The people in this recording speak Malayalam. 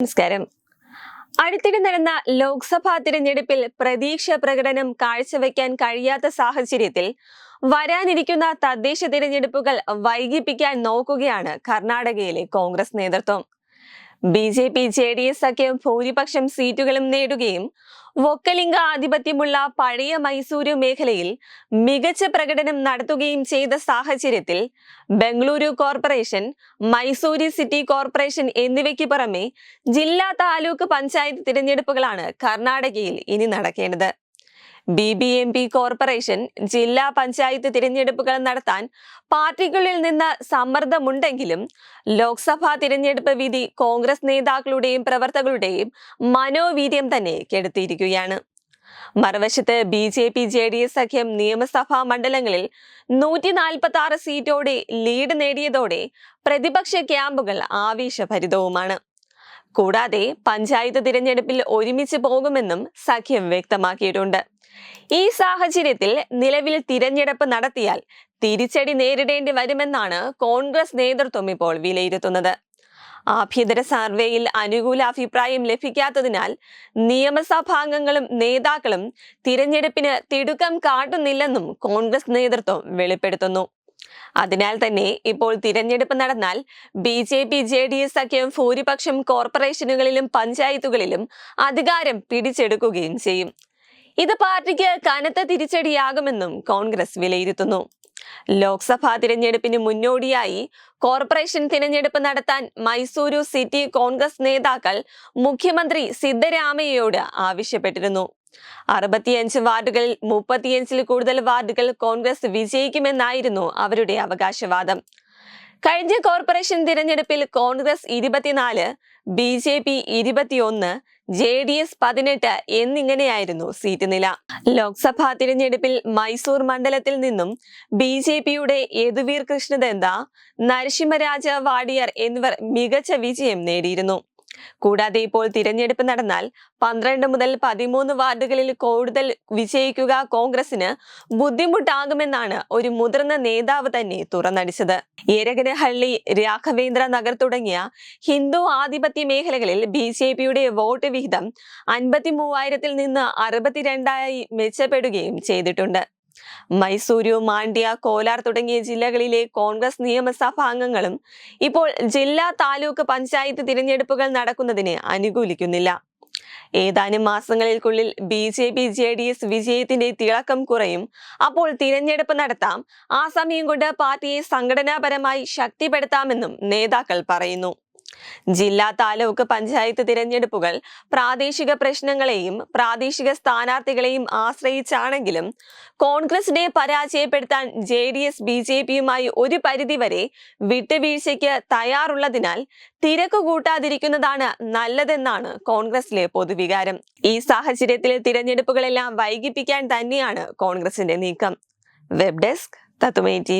നമസ്കാരം. അടുത്തിടെ നടന്ന ലോക്സഭാ തിരഞ്ഞെടുപ്പിൽ പ്രതീക്ഷ പ്രകടനം കാഴ്ചവെക്കാൻ കഴിയാത്ത സാഹചര്യത്തിൽ വരാനിരിക്കുന്ന തദ്ദേശ തിരഞ്ഞെടുപ്പുകൾ വൈകിപ്പിക്കാൻ നോക്കുകയാണ് കർണാടകയിലെ കോൺഗ്രസ് നേതൃത്വം. B J P J D S സഖ്യം ഭൂരിപക്ഷം സീറ്റുകളും നേടുകയും വൊക്കലിംഗ ആധിപത്യമുള്ള പഴയ മൈസൂരു മേഖലയിൽ മികച്ച പ്രകടനം നടത്തുകയും ചെയ്ത സാഹചര്യത്തിൽ Bengaluru corporation Mysuru city corporation എന്നിവയ്ക്ക് പുറമെ ജില്ലാ താലൂക്ക് പഞ്ചായത്ത് തിരഞ്ഞെടുപ്പുകളാണ് കർണാടകയിൽ ഇനി നടക്കേണ്ടത്. B B M P corporation ജില്ലാ പഞ്ചായത്ത് തിരഞ്ഞെടുപ്പുകൾ നടത്താൻ പാർട്ടികളിൽ നിന്ന് സമ്മർദ്ദമുണ്ടെങ്കിലും ലോക്സഭാ തിരഞ്ഞെടുപ്പ് വിധി കോൺഗ്രസ് നേതാക്കളുടെയും പ്രവർത്തകരുടെയും മനോവീര്യം തന്നെ കെടുത്തിയിരിക്കുകയാണ്. മറുവശത്ത് B J P J D S സഖ്യം നിയമസഭാ മണ്ഡലങ്ങളിൽ നൂറ്റി നാൽപ്പത്തി ആറ് സീറ്റോടെ ലീഡ് നേടിയതോടെ പ്രതിപക്ഷ ക്യാമ്പുകൾ ആവേശഭരിതവുമാണ്. കൂടാതെ പഞ്ചായത്ത് തിരഞ്ഞെടുപ്പിൽ ഒരുമിച്ച് പോകുമെന്നും സഖ്യം വ്യക്തമാക്കിയിട്ടുണ്ട്. ഈ സാഹചര്യത്തിൽ നിലവിൽ തിരഞ്ഞെടുപ്പ് നടത്തിയാൽ തിരിച്ചടി നേരിടേണ്ടി വരുമെന്നാണ് കോൺഗ്രസ് നേതൃത്വം ഇപ്പോൾ വിലയിരുത്തുന്നത്. ആഭ്യന്തര സർവേയിൽ അനുകൂല അഭിപ്രായം ലഭിക്കാത്തതിനാൽ നിയമസഭാംഗങ്ങളും നേതാക്കളും തിരഞ്ഞെടുപ്പിന് തിടുക്കം കാട്ടുന്നില്ലെന്നും കോൺഗ്രസ് നേതൃത്വം വെളിപ്പെടുത്തുന്നു. അതിനാൽ തന്നെ ഇപ്പോൾ തിരഞ്ഞെടുപ്പ് നടന്നാൽ B J P J D S സഖ്യം ഭൂരിപക്ഷം കോർപ്പറേഷനുകളിലും പഞ്ചായത്തുകളിലും അധികാരം പിടിച്ചെടുക്കുകയും ചെയ്യും. ഇത് പാർട്ടിക്ക് കനത്ത തിരിച്ചടിയാകുമെന്നും കോൺഗ്രസ് വിലയിരുത്തുന്നു. ലോക്സഭാ തിരഞ്ഞെടുപ്പിന് മുന്നോടിയായി കോർപ്പറേഷൻ തിരഞ്ഞെടുപ്പ് നടത്താൻ മൈസൂരു സിറ്റി കോൺഗ്രസ് നേതാക്കൾ മുഖ്യമന്ത്രി സിദ്ധരാമയ്യയോട് ആവശ്യപ്പെട്ടിരുന്നു. അറുപത്തിയഞ്ച് വാർഡുകളിൽ മുപ്പത്തിയഞ്ചിൽ കൂടുതൽ വാർഡുകൾ കോൺഗ്രസ് വിജയിക്കുമെന്നായിരുന്നു അവരുടെ അവകാശവാദം. കഴിഞ്ഞ കോർപ്പറേഷൻ തിരഞ്ഞെടുപ്പിൽ കോൺഗ്രസ് ഇരുപത്തിനാല് ബി ജെ പി ഇരുപത്തിയൊന്ന് ജെ ഡി എസ് പതിനെട്ട് എന്നിങ്ങനെയായിരുന്നു സീറ്റ് നില. ലോക്സഭാ തിരഞ്ഞെടുപ്പിൽ മൈസൂർ മണ്ഡലത്തിൽ നിന്നും ബി ജെ പിയുടെ യദുവീർ കൃഷ്ണദന്ത നരസിംഹരാജ വാടിയർ എന്നിവർ മികച്ച വിജയം നേടിയിരുന്നു. കൂടാതെ ഇപ്പോൾ തിരഞ്ഞെടുപ്പ് നടന്നാൽ പന്ത്രണ്ട് മുതൽ പതിമൂന്ന് വാർഡുകളിൽ കൂടുതൽ വിജയിക്കുക കോൺഗ്രസിന് ബുദ്ധിമുട്ടാകുമെന്നാണ് ഒരു മുതിർന്ന നേതാവ് തന്നെ തുറന്നടിച്ചത്. ഏരകനഹള്ളി രാഘവേന്ദ്ര നഗർ തുടങ്ങിയ ഹിന്ദു ആധിപത്യ മേഖലകളിൽ ബി ജെ പിയുടെ വോട്ട് വിഹിതം അൻപത്തി മൂവായിരത്തിൽ നിന്ന് അറുപത്തിരണ്ടായി മെച്ചപ്പെടുകയും ചെയ്തിട്ടുണ്ട്. മൈസൂരു മാണ്ഡ്യ കോലാർ തുടങ്ങിയ ജില്ലകളിലെ കോൺഗ്രസ് നിയമസഭാ അംഗങ്ങളും ഇപ്പോൾ ജില്ലാ താലൂക്ക് പഞ്ചായത്ത് തിരഞ്ഞെടുപ്പുകൾ നടക്കുന്നതിനെ അനുകൂലിക്കുന്നില്ല. ഏതാനും മാസങ്ങൾക്കുള്ളിൽ B J P J D S വിജയത്തിന്റെ തിളക്കം കുറയും. അപ്പോൾ തിരഞ്ഞെടുപ്പ് നടത്താം. ആ സമയം കൊണ്ട് പാർട്ടിയെ സംഘടനാപരമായി ശക്തിപ്പെടുത്താമെന്നും നേതാക്കൾ പറയുന്നു. ജില്ലാ താലൂക്ക് പഞ്ചായത്ത് തിരഞ്ഞെടുപ്പുകൾ പ്രാദേശിക പ്രശ്നങ്ങളെയും പ്രാദേശിക സ്ഥാനാർത്ഥികളെയും ആശ്രയിച്ചാണെങ്കിലും കോൺഗ്രസിനെ പരാജയപ്പെടുത്താൻ J D S B J പിയുമായി ഒരു പരിധിവരെ വിട്ടുവീഴ്ചയ്ക്ക് തയ്യാറുള്ളതിനാൽ തിരക്ക് കൂട്ടാതിരിക്കുന്നതാണ് നല്ലതെന്നാണ് കോൺഗ്രസിലെ പൊതുവികാരം. ഈ സാഹചര്യത്തിൽ തിരഞ്ഞെടുപ്പുകളെല്ലാം വൈകിപ്പിക്കാൻ തന്നെയാണ് കോൺഗ്രസിന്റെ നീക്കം. Web desk തത്തുമേ T